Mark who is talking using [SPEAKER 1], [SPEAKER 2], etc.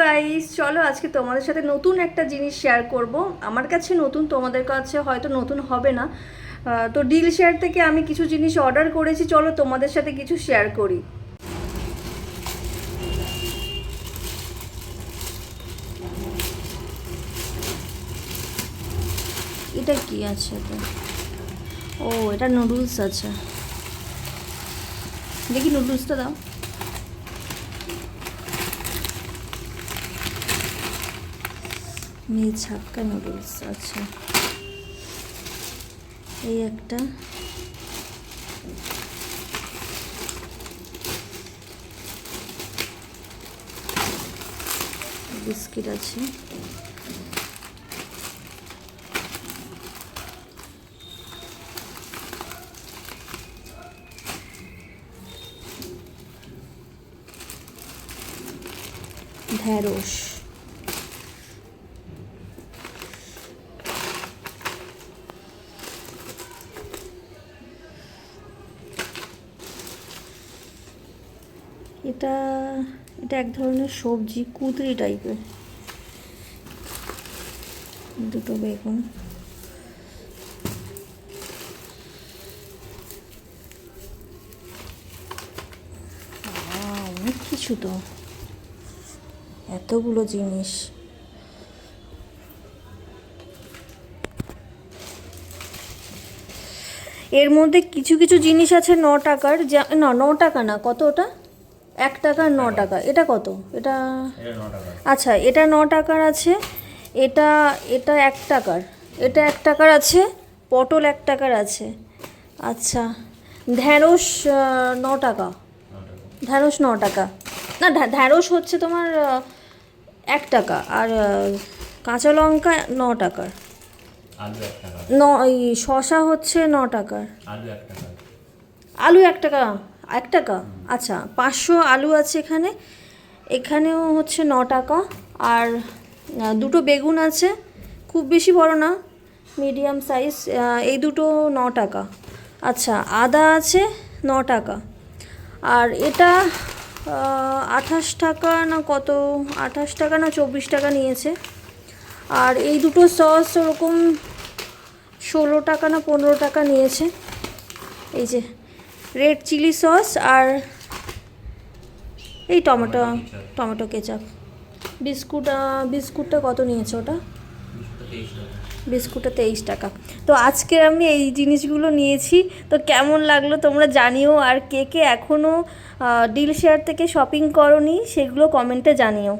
[SPEAKER 1] Guys চলো আজকে তোমাদের সাথে নতুন একটা জিনিস শেয়ার করব। আমার কাছে নতুন, তোমাদের কাছে হয়তো নতুন হবে না। তো ডিল শেয়ার থেকে আমি কিছু জিনিস অর্ডার করেছি, চলো তোমাদের সাথে কিছু শেয়ার করি। এটা কি আছে ও, এটা নুডলস আছে। দেখি নুডলসটা দাও। মিল ছাক্কা নুডলস আচ্ছা। এই একটা। বিস্কিট আছে। ঢ্যাঁড়স এটা এটা এক ধরনের সবজি, কুদরি টাইপের দুটো বেগুন। অনেক কিছু তো। এতগুলো জিনিস। এর মধ্যে কিছু কিছু জিনিস আছে ন টাকার যা, না ন টাকা না, কত ওটা? এক টাকা ন টাকা। এটা কত? এটা আচ্ছা এটা ন টাকার আছে এটা এটা এক টাকার। এটা এক টাকার আছে পটল এক টাকার আছে। আচ্ছা ঢ্যাঁড়স ন টাকা। ঢ্যাঁড়স ন টাকা। না ঢ্যা- ঢ্যাঁড়স হচ্ছে তোমার এক টাকা আর কাঁচা লঙ্কা ন টাকার। ন এই শশা হচ্ছে ন টাকার।
[SPEAKER 2] আলু এক টাকা।
[SPEAKER 1] আলু এক টাকা? এক টাকা? আচ্ছা পাঁচশো আলু আছে এখানে। এখানেও হচ্ছে ন টাকা। আর দুটো বেগুন আছে। খুব বেশি বড় না, মিডিয়াম সাইজ। এই দুটো ন টাকা। আচ্ছা আদা আছে ন টাকা। আর এটা আঠাশ টাকা না কত? আঠাশ টাকা না চব্বিশ টাকা নিয়েছে। আর এই দুটো সস ওরকম ষোলো টাকা না পনেরো টাকা নিয়েছে। এই যে রেড চিলি সস আর এই টমেটো টমেটো কেচাপ বিস্কুট বিস্কুটটা কত নিয়েছে ওটা? বিস্কুটটা তেইশ টাকা। তো আজকে আমি এই জিনিসগুলো নিয়েছি। তো কেমন লাগল তোমরা জানিও। আর কে কে এখনও ডিল শেয়ার থেকে শপিং করনি সেগুলো কমেন্টে জানিও।